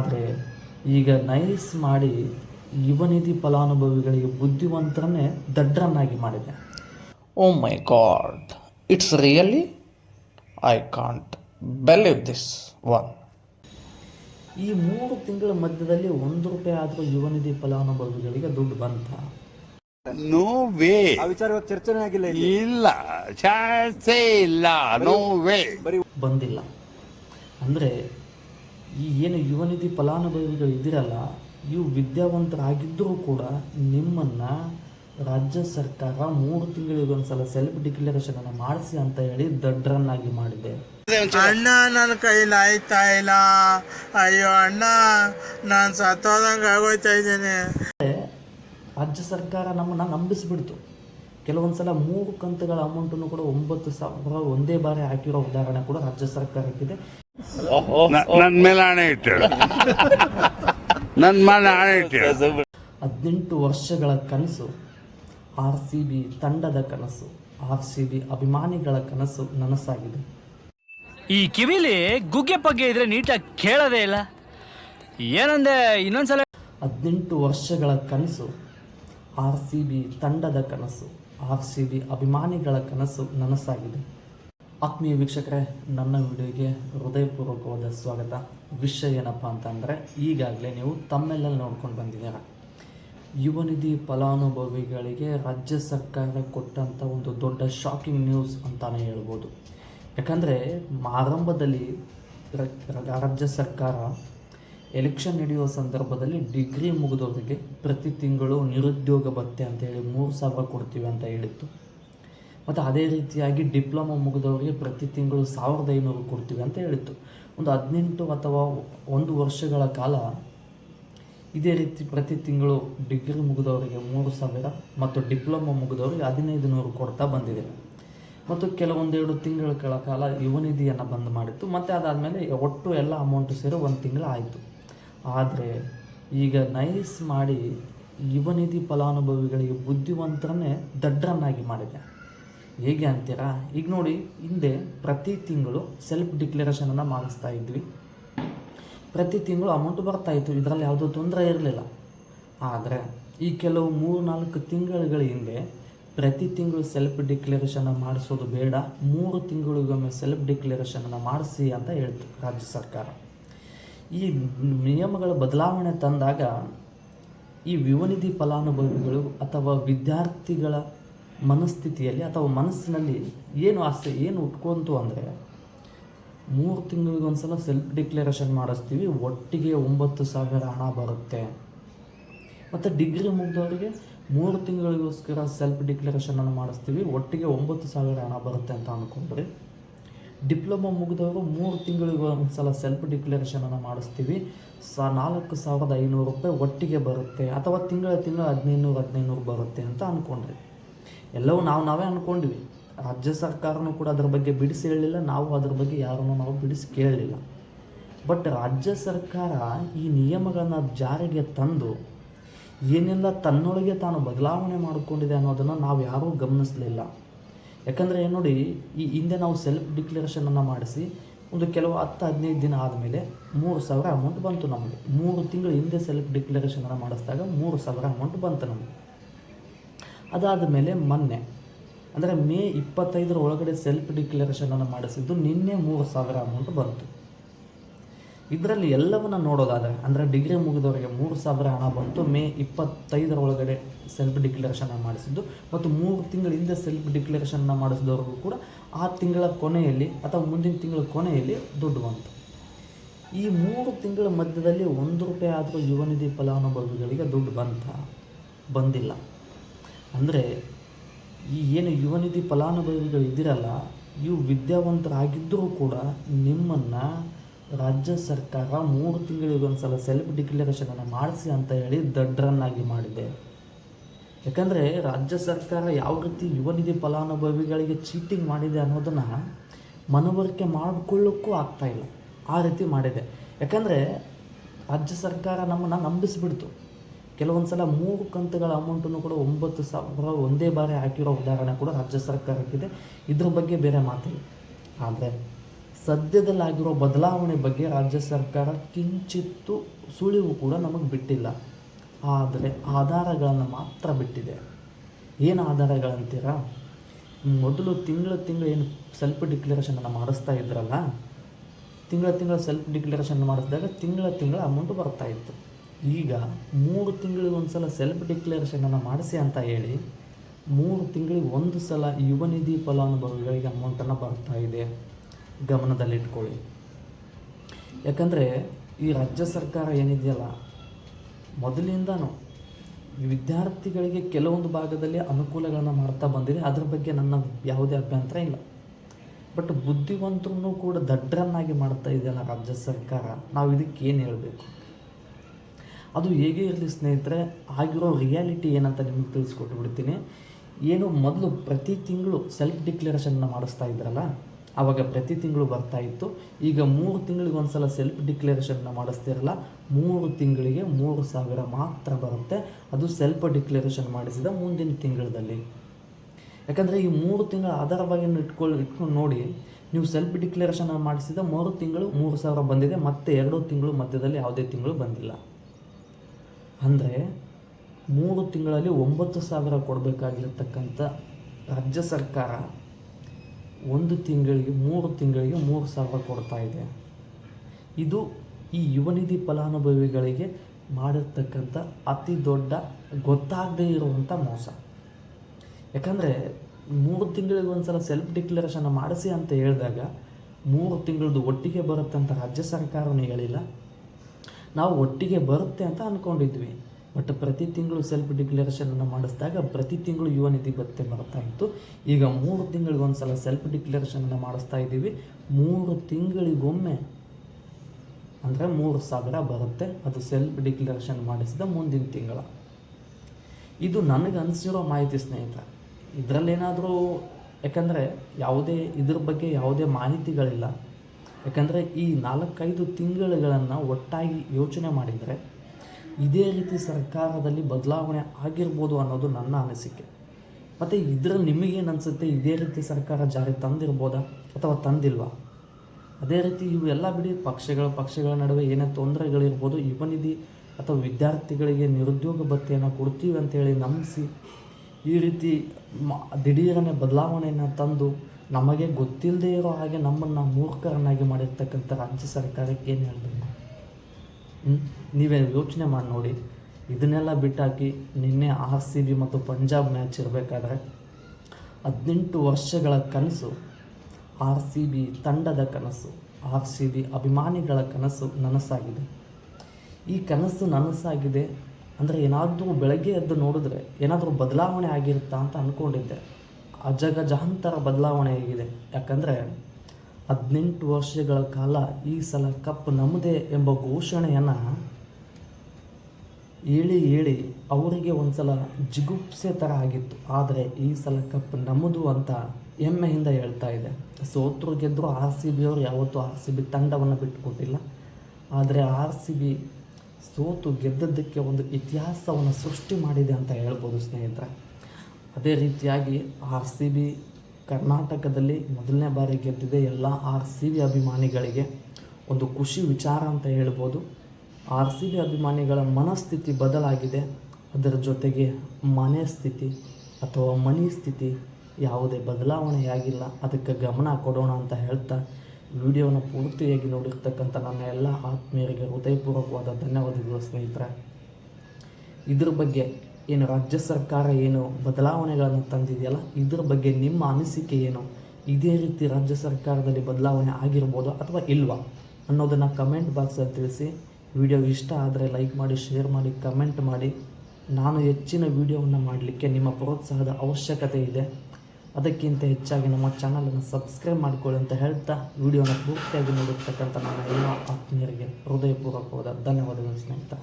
ಆದರೆ ಈಗ ನೈಸ್ ಮಾಡಿ ಯುವನಿಧಿ ಫಲಾನುಭವಿಗಳಿಗೆ ಬುದ್ಧಿವಂತರನ್ನೇ ದಡ್ಡರನ್ನಾಗಿ ಮಾಡಿದೆ. ಓ my god it's really I can't believe this one ಈ ಮೂರು ತಿಂಗಳ ಮಧ್ಯದಲ್ಲಿ ಒಂದು ರೂಪಾಯಿ ಆದರೂ ಯುವನಿಧಿ ಫಲಾನುಭವಿಗಳಿಗೆ ದುಡ್ಡು ಬಂತ? ನೋ ವೇ ಆ ವಿಚಾರ ಇವತ್ತು ಚರ್ಚೆನೇ ಆಗಿಲ್ಲ ಇಲ್ಲಿ. ಇಲ್ಲ. ಚಾನ್ಸೇ ಇಲ್ಲ. ನೋ ವೇ ಬಂದಿಲ್ಲ. ಅಂದರೆ ಈ ಏನು ಯುವನಿಧಿ ಫಲಾನುಭವಿಗಳು ಇದ್ದೀರಲ್ಲ ಇವು ವಿದ್ಯಾವಂತರಾಗಿದ್ದರೂ ಕೂಡ ನಿಮ್ಮನ್ನು ರಾಜ್ಯ ಸರ್ಕಾರ ಮೂರು ತಿಂಗಳಿಗೊಂದ್ಸಲ ಸೆಲ್ಫ್ ಡಿಕ್ಲರೇಷನ್ ಅನ್ನು ಮಾಡಿಸಿ ಅಂತ ಹೇಳಿ ದಡ್ಡರನ್ನಾಗಿ ಮಾಡಿದೆ. ಅಣ್ಣ ನನ್ನ ಕೈಲಿ ಆಯ್ತಾ ಇಲ್ಲ? ಅಯ್ಯೋ ಅಣ್ಣ ನಾನು ಸತ್ತೋದಂಗೆ ಆಗೋಯ್ತಾ ಇದ್ದೇನೆ. ರಾಜ್ಯ ಸರ್ಕಾರ ನಮ್ಮನ್ನ ನಂಬಿಸಿಬಿಡ್ತು. ಕೆಲವೊಂದು ಸಲ ಮೂರು ಕಂತುಗಳ ಅಮೌಂಟನ್ನು ಕೂಡ ಒಂಬತ್ತು ಸಾವಿರ ಒಂದೇ ಬಾರಿ ಹಾಕಿರೋ ಉದಾಹರಣೆ ಕೂಡ ರಾಜ್ಯ ಸರ್ಕಾರಕ್ಕಿದೆ. ನನ್ ಮೇಲೆ ಹಣೆ ಇಟ್ಟಳು ನನ್ ಮೇಲೆ ಹಣೆ ಇಟ್ಟಳು ಹದಿನೆಂಟು ವರ್ಷಗಳ ಕನಸು ಆರ್ ಸಿ ಬಿ ತಂಡದ ಕನಸು ಆರ್ ಸಿ ಬಿ ಅಭಿಮಾನಿಗಳ ಕನಸು ನನಸಾಗಿದೆ. ಈ ಕಿವಿಲಿ ಗುಗ್ಗೆ ಪಗ್ಗೆ ಇದ್ರೆ ನೀಟಾಗಿ ಕೇಳೋದೇ ಇಲ್ಲ. ಏನಂದೆ ಇನ್ನೊಂದ್ಸಲ ಹದಿನೆಂಟು ವರ್ಷಗಳ ಕನಸು ಆರ್ ಸಿ ಬಿ ತಂಡದ ಕನಸು ಆರ್ ಸಿ ಬಿ ಅಭಿಮಾನಿಗಳ ಕನಸು ನನಸಾಗಿದೆ. ಆತ್ಮೀಯ ವೀಕ್ಷಕರೇ, ನನ್ನ ವಿಡಿಯೋಗೆ ಹೃದಯಪೂರ್ವಕವಾದ ಸ್ವಾಗತ. ವಿಷಯ ಏನಪ್ಪ ಅಂತಂದರೆ, ಈಗಾಗಲೇ ನೀವು ತಮ್ಮೆಲ್ಲ ನೋಡ್ಕೊಂಡು ಬಂದಿದ್ದೀರ. ಯುವನಿಧಿ ಫಲಾನುಭವಿಗಳಿಗೆ ರಾಜ್ಯ ಸರ್ಕಾರ ಕೊಟ್ಟಂಥ ಒಂದು ದೊಡ್ಡ ಶಾಕಿಂಗ್ ನ್ಯೂಸ್ ಅಂತಲೇ ಹೇಳ್ಬೋದು. ಯಾಕಂದರೆ, ಆರಂಭದಲ್ಲಿ ರಾಜ್ಯ ಸರ್ಕಾರ ಎಲೆಕ್ಷನ್ ನಡೆಯುವ ಸಂದರ್ಭದಲ್ಲಿ ಡಿಗ್ರಿ ಮುಗಿದವರಿಗೆ ಪ್ರತಿ ತಿಂಗಳು ನಿರುದ್ಯೋಗ ಭತ್ಯೆ ಅಂತ ಹೇಳಿ ಮೂರು ಸಾವಿರ ಕೊಡ್ತೀವಿ ಅಂತ ಹೇಳಿತ್ತು. ಮತ್ತು ಅದೇ ರೀತಿಯಾಗಿ ಡಿಪ್ಲೊಮೊ ಮುಗಿದವರಿಗೆ ಪ್ರತಿ ತಿಂಗಳು ಸಾವಿರದ ಐನೂರು ಕೊಡ್ತೀವಿ ಅಂತ ಹೇಳಿತ್ತು. ಒಂದು ಹದಿನೆಂಟು ಅಥವಾ ಒಂದು ವರ್ಷಗಳ ಕಾಲ ಇದೇ ರೀತಿ ಪ್ರತಿ ತಿಂಗಳು ಡಿಗ್ರಿ ಮುಗಿದವರಿಗೆ ಮೂರು ಸಾವಿರ ಮತ್ತು ಡಿಪ್ಲೊಮೊ ಮುಗಿದವರಿಗೆ ಹದಿನೈದು ನೂರು ಕೊಡ್ತಾ ಬಂದಿದೆ. ಮತ್ತು ಕೆಲವೊಂದೆರಡು ತಿಂಗಳ ಕಾಲ ಯುವನಿಧಿಯನ್ನು ಬಂದ್ ಮಾಡಿತ್ತು. ಮತ್ತು ಅದಾದಮೇಲೆ ಒಟ್ಟು ಎಲ್ಲ ಅಮೌಂಟು ಸೇರಿ ಒಂದು ತಿಂಗಳು ಆಯಿತು. ಆದರೆ ಈಗ ನೈಸ್ ಮಾಡಿ ಯುವನಿಧಿ ಫಲಾನುಭವಿಗಳಿಗೆ ಬುದ್ಧಿವಂತರನ್ನೇ ದಡ್ಡರನ್ನಾಗಿ ಮಾಡಿದೆ. ಹೇಗೆ ಅಂತೀರಾ? ಈಗ ನೋಡಿ, ಹಿಂದೆ ಪ್ರತಿ ತಿಂಗಳು ಸೆಲ್ಫ್ ಡಿಕ್ಲರೇಷನನ್ನು ಮಾಡಿಸ್ತಾ ಇದ್ವಿ. ಪ್ರತಿ ತಿಂಗಳು ಅಮೌಂಟ್ ಬರ್ತಾ ಇತ್ತು, ಇದರಲ್ಲಿ ಯಾವುದೋ ತೊಂದರೆ ಇರಲಿಲ್ಲ. ಆದರೆ ಈ ಕೆಲವು ಮೂರು ನಾಲ್ಕು ತಿಂಗಳುಗಳ ಹಿಂದೆ ಪ್ರತಿ ತಿಂಗಳು ಸೆಲ್ಫ್ ಡಿಕ್ಲರೇಷನ್ ಮಾಡಿಸೋದು ಬೇಡ, ಮೂರು ತಿಂಗಳಿಗೊಮ್ಮೆ ಸೆಲ್ಫ್ ಡಿಕ್ಲರೇಷನನ್ನು ಮಾಡಿಸಿ ಅಂತ ಹೇಳ್ತು ರಾಜ್ಯ ಸರ್ಕಾರ. ಈ ನಿಯಮಗಳ ಬದಲಾವಣೆ ತಂದಾಗ ಈ ವಿವನಿಧಿ ಫಲಾನುಭವಿಗಳು ಅಥವಾ ವಿದ್ಯಾರ್ಥಿಗಳ ಮನಸ್ಥಿತಿಯಲ್ಲಿ ಅಥವಾ ಮನಸ್ಸಿನಲ್ಲಿ ಏನು ಆಸೆ, ಏನು ಉಟ್ಕೊಂತು ಅಂದರೆ ಮೂರು ತಿಂಗಳಿಗೊಂದ್ಸಲ ಸೆಲ್ಫ್ ಡಿಕ್ಲರೇಷನ್ ಮಾಡಿಸ್ತೀವಿ, ಒಟ್ಟಿಗೆ ಒಂಬತ್ತು ಸಾವಿರ ಹಣ ಬರುತ್ತೆ. ಮತ್ತು ಡಿಗ್ರಿ ಮುಗಿದವರಿಗೆ ಮೂರು ತಿಂಗಳಿಗೋಸ್ಕರ ಸೆಲ್ಫ್ ಡಿಕ್ಲರೇಷನನ್ನು ಮಾಡಿಸ್ತೀವಿ, ಒಟ್ಟಿಗೆ ಒಂಬತ್ತು ಸಾವಿರ ಹಣ ಬರುತ್ತೆ ಅಂತ ಅಂದ್ಕೊಂಡ್ರಿ ಡಿಪ್ಲೊಮಾ ಮುಗಿದವರು ಮೂರು ತಿಂಗಳಿಗೆ ಒಂದ್ಸಲ ಸೆಲ್ಫ್ ಡಿಕ್ಲರೇಷನನ್ನು ಮಾಡಿಸ್ತೀವಿ, ಸ ನಾಲ್ಕು ಸಾವಿರದ ಐನೂರು ರೂಪಾಯಿ ಒಟ್ಟಿಗೆ ಬರುತ್ತೆ, ಅಥವಾ ತಿಂಗಳ ತಿಂಗಳ ಹದಿನೈದು ನೂರು ಹದಿನೈದು ನೂರು ಬರುತ್ತೆ ಅಂತ ಅಂದ್ಕೊಂಡ್ರಿ ಎಲ್ಲವೂ ನಾವು ನಾವೇ ಅಂದ್ಕೊಂಡ್ವಿ ರಾಜ್ಯ ಸರ್ಕಾರನೂ ಕೂಡ ಅದ್ರ ಬಗ್ಗೆ ಬಿಡಿಸಿ ಹೇಳಲಿಲ್ಲ, ನಾವು ಅದ್ರ ಬಗ್ಗೆ ಯಾರನ್ನೂ ನಾವು ಬಿಡಿಸಿ ಕೇಳಲಿಲ್ಲ. ಬಟ್ ರಾಜ್ಯ ಸರ್ಕಾರ ಈ ನಿಯಮಗಳನ್ನು ಜಾರಿಗೆ ತಂದು ಏನೆಲ್ಲ ತನ್ನೊಳಗೆ ತಾನು ಬದಲಾವಣೆ ಮಾಡಿಕೊಂಡಿದೆ ಅನ್ನೋದನ್ನು ನಾವು ಯಾರೂ ಗಮನಿಸಲಿಲ್ಲ. ಯಾಕಂದರೆ ನೋಡಿ, ಈ ಹಿಂದೆ ನಾವು ಸೆಲ್ಫ್ ಡಿಕ್ಲರೇಷನನ್ನು ಮಾಡಿಸಿ, ಒಂದು ಕೆಲವು ಹತ್ತು, ಹದಿನೈದು ದಿನ ಆದಮೇಲೆ ಮೂರು ಸಾವಿರ ಅಮೌಂಟ್ ಬಂತು ನಮಗೆ. ಮೂರು ತಿಂಗಳು ಹಿಂದೆ ಸೆಲ್ಫ್ ಡಿಕ್ಲರೇಷನನ್ನು ಮಾಡಿಸಿದಾಗ ಮೂರು ಸಾವಿರ ಅಮೌಂಟ್ ಬಂತು ನಮಗೆ. ಅದಾದ ಮೇಲೆ ಮೊನ್ನೆ, ಅಂದರೆ ಮೇ ಇಪ್ಪತ್ತೈದರ ಒಳಗಡೆ ಸೆಲ್ಫ್ ಡಿಕ್ಲರೇಷನನ್ನು ಮಾಡಿಸಿದ್ದು ನಿನ್ನೆ ಮೂರು ಸಾವಿರ ಅಮೌಂಟ್ ಬಂತು. ಇದರಲ್ಲಿ ಎಲ್ಲವನ್ನು ನೋಡೋದಾದರೆ, ಅಂದರೆ ಡಿಗ್ರಿ ಮುಗಿದವರಿಗೆ ಮೂರು ಸಾವಿರ ಹಣ ಬಂತು, ಮೇ ಇಪ್ಪತ್ತೈದರ ಒಳಗಡೆ ಸೆಲ್ಫ್ ಡಿಕ್ಲರೇಷನ್ ಮಾಡಿಸಿದ್ದು, ಮತ್ತು ಮೂರು ತಿಂಗಳ ಹಿಂದೆ ಸೆಲ್ಫ್ ಡಿಕ್ಲರೇಷನ್ನ ಮಾಡಿಸಿದವ್ರಿಗೂ ಕೂಡ ಆ ತಿಂಗಳ ಕೊನೆಯಲ್ಲಿ ಅಥವಾ ಮುಂದಿನ ತಿಂಗಳ ಕೊನೆಯಲ್ಲಿ ದುಡ್ಡು ಬಂತು. ಈ ಮೂರು ತಿಂಗಳ ಮಧ್ಯದಲ್ಲಿ ಒಂದು ರೂಪಾಯಿ ಆದರೂ ಯುವನಿಧಿ ಫಲಾನುಭವಿಗಳಿಗೆ ದುಡ್ಡು ಬಂತ, ಬಂದಿಲ್ಲ. ಅಂದರೆ ಈ ಏನು ಯುವನಿಧಿ ಫಲಾನುಭವಿಗಳು ಇದ್ದೀರಲ್ಲ, ಇವು ವಿದ್ಯಾವಂತರಾಗಿದ್ದರೂ ಕೂಡ ನಿಮ್ಮನ್ನು ರಾಜ್ಯ ಸರ್ಕಾರ ಮೂರು ತಿಂಗಳಿಗೊಂದ್ಸಲ ಸೆಲ್ಫ್ ಡಿಕ್ಲರೇಷನನ್ನು ಮಾಡಿಸಿ ಅಂತ ಹೇಳಿ ದಡ್ರನ್ನಾಗಿ ಮಾಡಿದೆ. ಯಾಕಂದರೆ ರಾಜ್ಯ ಸರ್ಕಾರ ಯಾವ ರೀತಿ ಯುವನಿಧಿ ಫಲಾನುಭವಿಗಳಿಗೆ ಚೀಟಿಂಗ್ ಮಾಡಿದೆ ಅನ್ನೋದನ್ನು ಮನವರಿಕೆ ಮಾಡಿಕೊಳ್ಳೋಕ್ಕೂ ಆಗ್ತಾಯಿಲ್ಲ ಆ ರೀತಿ ಮಾಡಿದೆ. ಯಾಕಂದರೆ ರಾಜ್ಯ ಸರ್ಕಾರ ನಮ್ಮನ್ನು ನಂಬಿಸಿಬಿಡ್ತು. ಕೆಲವೊಂದು ಸಲ ಮೂರು ಕಂತುಗಳ ಅಮೌಂಟನ್ನು ಕೂಡ ಒಂಬತ್ತು ಸಾವಿರ ಒಂದೇ ಬಾರಿ ಹಾಕಿರೋ ಉದಾಹರಣೆ ಕೂಡ ರಾಜ್ಯ ಸರ್ಕಾರಕ್ಕಿದೆ. ಇದ್ರ ಬಗ್ಗೆ ಬೇರೆ ಮಾತಿಲ್ಲ. ಆದರೆ ಸದ್ಯದಲ್ಲಾಗಿರೋ ಬದಲಾವಣೆ ಬಗ್ಗೆ ರಾಜ್ಯ ಸರ್ಕಾರ ಕಿಂಚಿತ್ತು ಸುಳಿವು ಕೂಡ ನಮಗೆ ಬಿಟ್ಟಿಲ್ಲ. ಆದರೆ ಆಧಾರಗಳನ್ನು ಮಾತ್ರ ಬಿಟ್ಟಿದೆ. ಏನು ಆಧಾರಗಳಂತೀರಾ? ಮೊದಲು ತಿಂಗಳು ತಿಂಗಳು ಏನು ಸೆಲ್ಫ್ ಡಿಕ್ಲರೇಷನನ್ನು ಮಾಡಿಸ್ತಾ ಇದ್ರಲ್ಲ, ತಿಂಗಳ ತಿಂಗಳ ಸೆಲ್ಫ್ ಡಿಕ್ಲರೇಷನ್ ಮಾಡಿಸಿದಾಗ ತಿಂಗಳ ತಿಂಗಳ ಅಮೌಂಟ್ ಬರ್ತಾ ಇತ್ತು. ಈಗ ಮೂರು ತಿಂಗಳಿಗೆ ಒಂದು ಸಲ ಸೆಲ್ಫ್ ಡಿಕ್ಲೇರೇಷನನ್ನು ಮಾಡಿಸಿ ಅಂತ ಹೇಳಿ, ಮೂರು ತಿಂಗಳಿಗೆ ಒಂದು ಸಲ ಯುವ ನಿಧಿ ಫಲಾನುಭವಿಗಳಿಗೆ ಅಮೌಂಟನ್ನು ಬರ್ತಾ ಇದೆ. ಗಮನದಲ್ಲಿಟ್ಕೊಳ್ಳಿ. ಯಾಕಂದರೆ ಈ ರಾಜ್ಯ ಸರ್ಕಾರ ಏನಿದೆಯಲ್ಲ, ಮೊದಲಿಂದನೂ ವಿದ್ಯಾರ್ಥಿಗಳಿಗೆ ಕೆಲವೊಂದು ಭಾಗದಲ್ಲಿ ಅನುಕೂಲಗಳನ್ನು ಮಾಡ್ತಾ ಬಂದಿದೆ. ಅದ್ರ ಬಗ್ಗೆ ನನ್ನ ಯಾವುದೇ ಅಭ್ಯಂತರ ಇಲ್ಲ. ಬಟ್ ಬುದ್ಧಿವಂತರನ್ನು ಕೂಡ ದಡ್ಡರನ್ನಾಗಿ ಮಾಡ್ತಾ ಇದೆಯಲ್ಲ ರಾಜ್ಯ ಸರ್ಕಾರ. ನಾವು ಇದಕ್ಕೆ ಏನು ಹೇಳಬೇಕು? ಅದು ಹೇಗೆ ಇರಲಿ ಸ್ನೇಹಿತರೆ, ಆಗಿರೋ ರಿಯಾಲಿಟಿ ಏನಂತ ನಿಮಗೆ ತಿಳಿಸ್ಕೊಟ್ಟು ಬಿಡ್ತೀನಿ. ಏನು ಮೊದಲು ಪ್ರತಿ ತಿಂಗಳು ಸೆಲ್ಫ್ ಡಿಕ್ಲರೇಷನ್ನ ಮಾಡಿಸ್ತಾ ಇದ್ರಲ್ಲ ಆವಾಗ ಪ್ರತಿ ತಿಂಗಳು ಬರ್ತಾ ಇತ್ತು. ಈಗ ಮೂರು ತಿಂಗಳಿಗೆ ಒಂದು ಸಲ ಸೆಲ್ಫ್ ಡಿಕ್ಲರೇಷನ್ನ ಮಾಡಿಸ್ತಿರಲ್ಲ, ಮೂರು ತಿಂಗಳಿಗೆ ಮೂರು ಸಾವಿರ ಮಾತ್ರ ಬರುತ್ತೆ. ಅದು ಸೆಲ್ಫ್ ಡಿಕ್ಲರೇಷನ್ ಮಾಡಿಸಿದ ಮುಂದಿನ ತಿಂಗಳಲ್ಲಿ ಯಾಕಂದರೆ ಈ ಮೂರು ತಿಂಗಳ ಆಧಾರವಾಗಿ ಇಟ್ಕೊಳ್ಳಿ ಇಟ್ಕೊಂಡು ನೋಡಿ, ನೀವು ಸೆಲ್ಫ್ ಡಿಕ್ಲರೇಷನ್ ಮಾಡಿಸಿದ ಮೂರು ತಿಂಗಳು ಮೂರು ಸಾವಿರ ಬಂದಿದೆ, ಮತ್ತೆ ಎರಡು ತಿಂಗಳು ಮಧ್ಯದಲ್ಲಿ ಯಾವುದೇ ತಿಂಗಳು ಬಂದಿಲ್ಲ. ಅಂದರೆ ಮೂರು ತಿಂಗಳಲ್ಲಿ ಒಂಬತ್ತು ಸಾವಿರ ಕೊಡಬೇಕಾಗಿರ್ತಕ್ಕಂಥ ರಾಜ್ಯ ಸರ್ಕಾರ ಒಂದು ತಿಂಗಳಿಗೆ, ಮೂರು ತಿಂಗಳಿಗೆ ಮೂರು ಸಾವಿರ ಕೊಡ್ತಾ ಇದೆ. ಇದು ಈ ಯುವನಿಧಿ ಫಲಾನುಭವಿಗಳಿಗೆ ಮಾಡಿರ್ತಕ್ಕಂಥ ಅತಿ ದೊಡ್ಡ ಗೊತ್ತಾಗದೇ ಇರುವಂಥ ಮೋಸ. ಯಾಕಂದರೆ ಮೂರು ತಿಂಗಳಿಗೆ ಒಂದು ಸಲ ಸೆಲ್ಫ್ ಡಿಕ್ಲರೇಷನ್ ಮಾಡಿಸಿ ಅಂತ ಹೇಳಿದಾಗ ಮೂರು ತಿಂಗಳದ್ದು ಒಟ್ಟಿಗೆ ಬರುತ್ತಂತ ರಾಜ್ಯ ಸರ್ಕಾರವೂ ಹೇಳಿಲ್ಲ. ನಾವು ಒಟ್ಟಿಗೆ ಬರುತ್ತೆ ಅಂತ ಅಂದ್ಕೊಂಡಿದ್ವಿ ಬಟ್ ಪ್ರತಿ ತಿಂಗಳು ಸೆಲ್ಫ್ ಡಿಕ್ಲರೇಷನನ್ನು ಮಾಡಿಸಿದಾಗ ಪ್ರತಿ ತಿಂಗಳು ಯುವ ನಿಧಿ ಭತ್ತೆ ಬರ್ತಾ ಇತ್ತು. ಈಗ ಮೂರು ತಿಂಗಳಿಗೊಂದು ಸಲ ಸೆಲ್ಫ್ ಡಿಕ್ಲರೇಷನನ್ನು ಮಾಡಿಸ್ತಾ ಇದ್ದೀವಿ. ಮೂರು ತಿಂಗಳಿಗೊಮ್ಮೆ ಅಂದರೆ ಮೂರು ಸಾವಿರ ಬರುತ್ತೆ. ಅದು ಸೆಲ್ಫ್ ಡಿಕ್ಲರೇಷನ್ ಮಾಡಿಸಿದ ಮುಂದಿನ ತಿಂಗಳ. ಇದು ನನಗೆ ಅನಿಸಿರೋ ಮಾಹಿತಿ ಸ್ನೇಹಿತ. ಇದರಲ್ಲೇನಾದರೂ ಯಾಕಂದರೆ ಯಾವುದೇ ಇದ್ರ ಬಗ್ಗೆ ಯಾವುದೇ ಮಾಹಿತಿಗಳಿಲ್ಲ. ಯಾಕಂದರೆ ಈ ನಾಲ್ಕೈದು ತಿಂಗಳುಗಳನ್ನು ಒಟ್ಟಾಗಿ ಯೋಚನೆ ಮಾಡಿದರೆ ಇದೇ ರೀತಿ ಸರ್ಕಾರದಲ್ಲಿ ಬದಲಾವಣೆ ಆಗಿರ್ಬೋದು ಅನ್ನೋದು ನನ್ನ ಅನಿಸಿಕೆ. ಮತ್ತು ಇದರಲ್ಲಿ ನಿಮಗೇನು ಅನಿಸುತ್ತೆ ಇದೇ ರೀತಿ ಸರ್ಕಾರ ಜಾರಿ ತಂದಿರ್ಬೋದಾ? ಅಥವಾ ತಂದಿಲ್ವಾ? ಅದೇ ರೀತಿ ಇವೆಲ್ಲ ಬಿಡಿ ಪಕ್ಷಗಳ ಪಕ್ಷಗಳ ನಡುವೆ ಏನೇ ತೊಂದರೆಗಳಿರ್ಬೋದು ಯುವ ನಿಧಿ ಅಥವಾ ವಿದ್ಯಾರ್ಥಿಗಳಿಗೆ ನಿರುದ್ಯೋಗ ಭತ್ತೆಯನ್ನು ಕೊಡ್ತೀವಿ ಅಂತೇಳಿ ನಂಬಿಸಿ ಈ ರೀತಿ ದಿಢೀರನೆ ಬದಲಾವಣೆಯನ್ನು ತಂದು ನಮಗೆ ಗೊತ್ತಿಲ್ಲದೆ ಇರೋ ಹಾಗೆ ನಮ್ಮನ್ನು ಮೂರ್ಖರನ್ನಾಗಿ ಮಾಡಿರ್ತಕ್ಕಂಥ ರಾಜ್ಯ ಸರ್ಕಾರಕ್ಕೆ ಏನು ಹೇಳಬೇಕು? ನೀವೇ ಯೋಚನೆ ಮಾಡಿ ನೋಡಿ. ಇದನ್ನೆಲ್ಲ ಬಿಟ್ಟಾಕಿ ನಿನ್ನೆ ಆರ್ ಸಿ ಬಿ ಮತ್ತು ಪಂಜಾಬ್ ಮ್ಯಾಚ್ ಇರಬೇಕಾದ್ರೆ ಹದಿನೆಂಟು ವರ್ಷಗಳ ಕನಸು, ಆರ್ ಸಿ ಬಿ ತಂಡದ ಕನಸು, ಆರ್ ಸಿ ಬಿ ಅಭಿಮಾನಿಗಳ ಕನಸು ನನಸಾಗಿದೆ. ಈ ಕನಸು ನನಸಾಗಿದೆ ಅಂದರೆ ಏನಾದರೂ ಬೆಳಗ್ಗೆ ಎದ್ದು ನೋಡಿದ್ರೆ ಏನಾದರೂ ಬದಲಾವಣೆ ಆಗಿರುತ್ತಾ ಅಂತ ಅಂದ್ಕೊಂಡಿದ್ದೆ ಅಜಗಜಾಂತರ ಬದಲಾವಣೆ ಆಗಿದೆ. ಯಾಕಂದರೆ ಹದಿನೆಂಟು ವರ್ಷಗಳ ಕಾಲ ಈ ಸಲ ಕಪ್ ನಮ್ಮದೇ ಎಂಬ ಘೋಷಣೆಯನ್ನು ಹೇಳಿ ಹೇಳಿ ಅವರಿಗೆ ಒಂದು ಸಲ ಜಿಗುಪ್ಸೆ ಥರ ಆಗಿತ್ತು. ಆದರೆ ಈ ಸಲ ಕಪ್ ನಮ್ಮದು ಅಂತ ಹೆಮ್ಮೆಯಿಂದ ಹೇಳ್ತಾ ಇದೆ. ಸೋತರು ಗೆದ್ದರು ಆರ್ ಸಿ ಬಿ ಅವರು ಯಾವತ್ತೂ ಆರ್ ಸಿ ಬಿ ತಂಡವನ್ನು ಬಿಟ್ಟುಕೊಟ್ಟಿಲ್ಲ. ಆದರೆ ಆರ್ ಸಿ ಬಿ ಸೋತು ಗೆದ್ದದ್ದಕ್ಕೆ ಒಂದು ಇತಿಹಾಸವನ್ನು ಸೃಷ್ಟಿ ಮಾಡಿದೆ ಅಂತ ಹೇಳ್ಬೋದು ಸ್ನೇಹಿತರೆ. ಅದೇ ರೀತಿಯಾಗಿ ಆರ್ ಸಿ ಬಿ ಕರ್ನಾಟಕದಲ್ಲಿ ಮೊದಲನೇ ಬಾರಿ ಗೆದ್ದಿದೆ ಎಲ್ಲ ಆರ್ ಸಿ ಬಿ ಅಭಿಮಾನಿಗಳಿಗೆ ಒಂದು ಖುಷಿ ವಿಚಾರ ಅಂತ ಹೇಳ್ಬೋದು. ಆರ್ ಸಿ ಬಿ ಅಭಿಮಾನಿಗಳ ಮನಸ್ಥಿತಿ ಬದಲಾಗಿದೆ. ಅದರ ಜೊತೆಗೆ ಮನೆ ಸ್ಥಿತಿ ಅಥವಾ ಮನಿ ಸ್ಥಿತಿ ಯಾವುದೇ ಬದಲಾವಣೆಯಾಗಿಲ್ಲ. ಅದಕ್ಕೆ ಗಮನ ಕೊಡೋಣ ಅಂತ ಹೇಳ್ತಾ ವಿಡಿಯೋನ ಪೂರ್ತಿಯಾಗಿ ನೋಡಿರ್ತಕ್ಕಂಥ ನನ್ನ ಎಲ್ಲ ಆತ್ಮೀಯರಿಗೆ ಹೃದಯಪೂರ್ವಕವಾದ ಧನ್ಯವಾದಗಳು ಸ್ನೇಹಿತರೆ. ಇದ್ರ ಬಗ್ಗೆ ಏನು ರಾಜ್ಯ ಸರ್ಕಾರ ಏನು ಬದಲಾವಣೆಗಳನ್ನು ತಂದಿದೆಯಲ್ಲ, ಇದರ ಬಗ್ಗೆ ನಿಮ್ಮ ಅನಿಸಿಕೆ ಏನು? ಇದೇ ರೀತಿ ರಾಜ್ಯ ಸರ್ಕಾರದಲ್ಲಿ ಬದಲಾವಣೆ ಆಗಿರ್ಬೋದು ಅಥವಾ ಇಲ್ವಾ? ಅನ್ನೋದನ್ನು ಕಮೆಂಟ್ ಬಾಕ್ಸಲ್ಲಿ ತಿಳಿಸಿ. ವಿಡಿಯೋ ಇಷ್ಟ ಆದರೆ ಲೈಕ್ ಮಾಡಿ ಶೇರ್ ಮಾಡಿ ಕಮೆಂಟ್ ಮಾಡಿ. ನಾನು ಹೆಚ್ಚಿನ ವಿಡಿಯೋವನ್ನು ಮಾಡಲಿಕ್ಕೆ ನಿಮ್ಮ ಪ್ರೋತ್ಸಾಹದ ಅವಶ್ಯಕತೆ ಇದೆ. ಅದಕ್ಕಿಂತ ಹೆಚ್ಚಾಗಿ ನಮ್ಮ ಚಾನಲನ್ನು ಸಬ್ಸ್ಕ್ರೈಬ್ ಮಾಡಿಕೊಳ್ಳಿ ಅಂತ ಹೇಳ್ತಾ ವಿಡಿಯೋನ ಪೂರ್ತಿಯಾಗಿ ನೋಡಿರ್ತಕ್ಕಂಥ ನನ್ನ ಎಲ್ಲ ಆತ್ಮೀಯರಿಗೆ ಹೃದಯಪೂರ್ವಕವಾದ ಧನ್ಯವಾದಗಳು ಸ್ನೇಹಿತ